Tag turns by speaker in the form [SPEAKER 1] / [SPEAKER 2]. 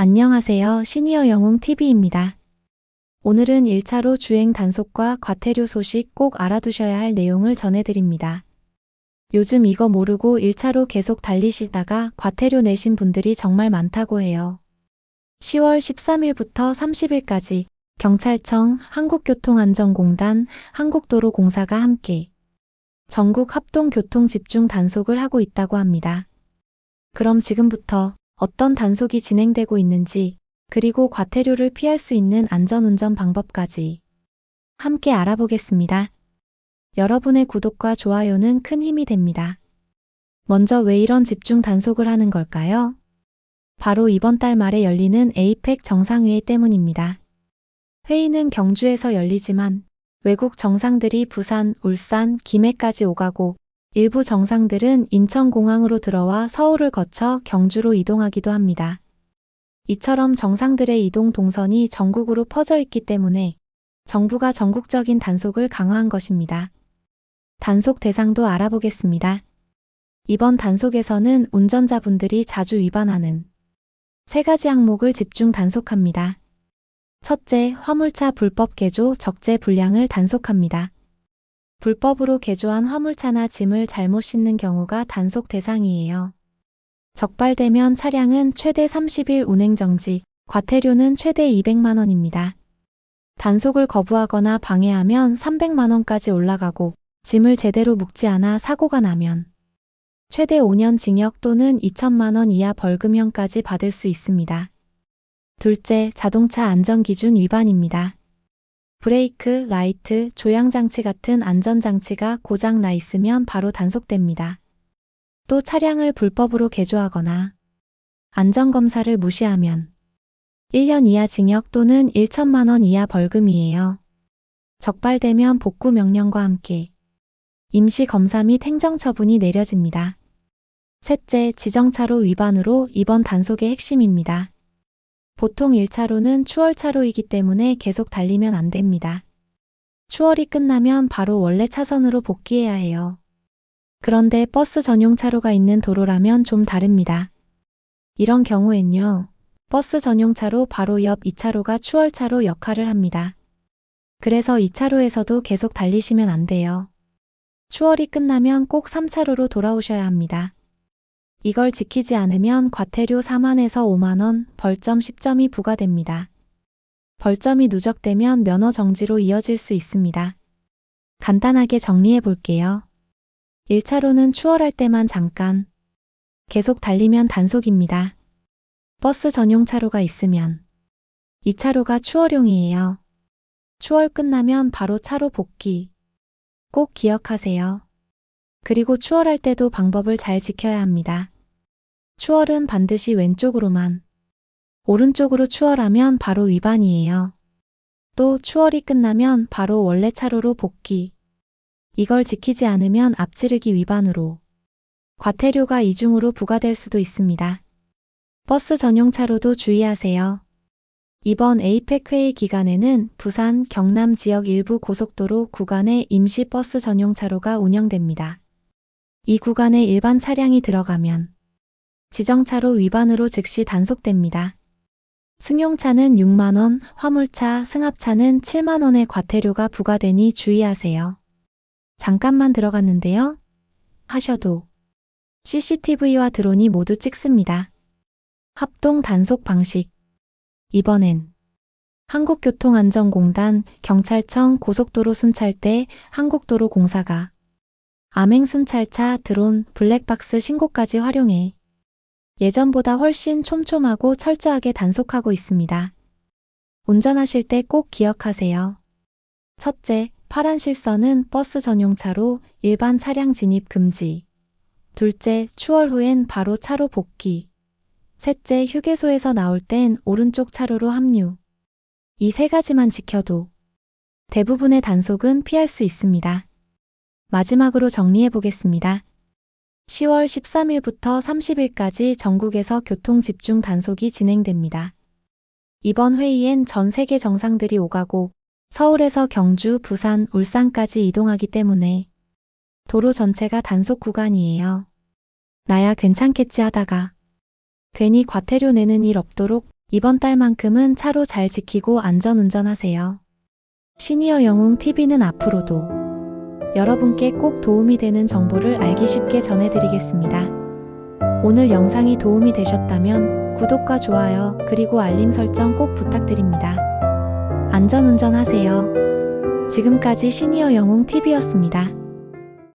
[SPEAKER 1] 안녕하세요. 시니어 영웅 TV입니다. 오늘은 1차로 주행 단속과 과태료 소식 꼭 알아두셔야 할 내용을 전해드립니다. 요즘 이거 모르고 1차로 계속 달리시다가 과태료 내신 분들이 정말 많다고 해요. 10월 13일부터 30일까지 경찰청, 한국교통안전공단, 한국도로공사가 함께 전국 합동교통 집중 단속을 하고 있다고 합니다. 그럼 지금부터 어떤 단속이 진행되고 있는지, 그리고 과태료를 피할 수 있는 안전운전 방법까지 함께 알아보겠습니다. 여러분의 구독과 좋아요는 큰 힘이 됩니다. 먼저 왜 이런 집중 단속을 하는 걸까요? 바로 이번 달 말에 열리는 에이펙 정상회의 때문입니다. 회의는 경주에서 열리지만 외국 정상들이 부산, 울산, 김해까지 오가고 일부 정상들은 인천공항으로 들어와 서울을 거쳐 경주로 이동하기도 합니다. 이처럼 정상들의 이동 동선이 전국으로 퍼져 있기 때문에 정부가 전국적인 단속을 강화한 것입니다. 단속 대상도 알아보겠습니다. 이번 단속에서는 운전자분들이 자주 위반하는 세 가지 항목을 집중 단속합니다. 첫째, 화물차 불법 개조 적재 불량을 단속합니다. 불법으로 개조한 화물차나 짐을 잘못 싣는 경우가 단속 대상이에요. 적발되면 차량은 최대 30일 운행정지, 과태료는 최대 200만 원입니다. 단속을 거부하거나 방해하면 300만 원까지 올라가고 짐을 제대로 묵지 않아 사고가 나면 최대 5년 징역 또는 2천만 원 이하 벌금형까지 받을 수 있습니다. 둘째, 자동차 안전기준 위반입니다. 브레이크, 라이트, 조향장치 같은 안전장치가 고장 나 있으면 바로 단속됩니다. 또 차량을 불법으로 개조하거나 안전검사를 무시하면 1년 이하 징역 또는 1천만 원 이하 벌금이에요. 적발되면 복구 명령과 함께 임시 검사 및 행정처분이 내려집니다. 셋째, 지정차로 위반으로 이번 단속의 핵심입니다. 보통 1차로는 추월차로이기 때문에 계속 달리면 안 됩니다. 추월이 끝나면 바로 원래 차선으로 복귀해야 해요. 그런데 버스 전용 차로가 있는 도로라면 좀 다릅니다. 이런 경우엔요, 버스 전용 차로 바로 옆 2차로가 추월차로 역할을 합니다. 그래서 2차로에서도 계속 달리시면 안 돼요. 추월이 끝나면 꼭 3차로로 돌아오셔야 합니다. 이걸 지키지 않으면 과태료 4만에서 5만원, 벌점 10점이 부과됩니다. 벌점이 누적되면 면허 정지로 이어질 수 있습니다. 간단하게 정리해 볼게요. 1차로는 추월할 때만 잠깐, 계속 달리면 단속입니다. 버스 전용 차로가 있으면 2차로가 추월용이에요. 추월 끝나면 바로 차로 복귀. 꼭 기억하세요. 그리고 추월할 때도 방법을 잘 지켜야 합니다. 추월은 반드시 왼쪽으로만. 오른쪽으로 추월하면 바로 위반이에요. 또 추월이 끝나면 바로 원래 차로로 복귀. 이걸 지키지 않으면 앞지르기 위반으로 과태료가 이중으로 부과될 수도 있습니다. 버스 전용 차로도 주의하세요. 이번 에이펙 회의 기간에는 부산, 경남 지역 일부 고속도로 구간에 임시 버스 전용 차로가 운영됩니다. 이 구간에 일반 차량이 들어가면 지정차로 위반으로 즉시 단속됩니다. 승용차는 6만원, 화물차, 승합차는 7만원의 과태료가 부과되니 주의하세요. 잠깐만 들어갔는데요. 하셔도 CCTV와 드론이 모두 찍습니다. 합동 단속 방식. 이번엔 한국교통안전공단, 경찰청, 고속도로 순찰대, 한국도로공사가 암행 순찰차, 드론, 블랙박스 신고까지 활용해 예전보다 훨씬 촘촘하고 철저하게 단속하고 있습니다. 운전하실 때 꼭 기억하세요. 첫째, 파란 실선은 버스 전용차로 일반 차량 진입 금지. 둘째, 추월 후엔 바로 차로 복귀. 셋째, 휴게소에서 나올 땐 오른쪽 차로로 합류. 이 세 가지만 지켜도 대부분의 단속은 피할 수 있습니다. 마지막으로 정리해 보겠습니다. 10월 13일부터 30일까지 전국에서 교통 집중 단속이 진행됩니다. 이번 회의엔 전 세계 정상들이 오가고 서울에서 경주, 부산, 울산까지 이동하기 때문에 도로 전체가 단속 구간이에요. 나야 괜찮겠지 하다가 괜히 과태료 내는 일 없도록 이번 달만큼은 차로 잘 지키고 안전 운전하세요. 시니어 영웅 TV는 앞으로도 여러분께 꼭 도움이 되는 정보를 알기 쉽게 전해드리겠습니다. 오늘 영상이 도움이 되셨다면 구독과 좋아요 그리고 알림 설정 꼭 부탁드립니다. 안전 운전하세요. 지금까지 시니어 영웅 TV였습니다.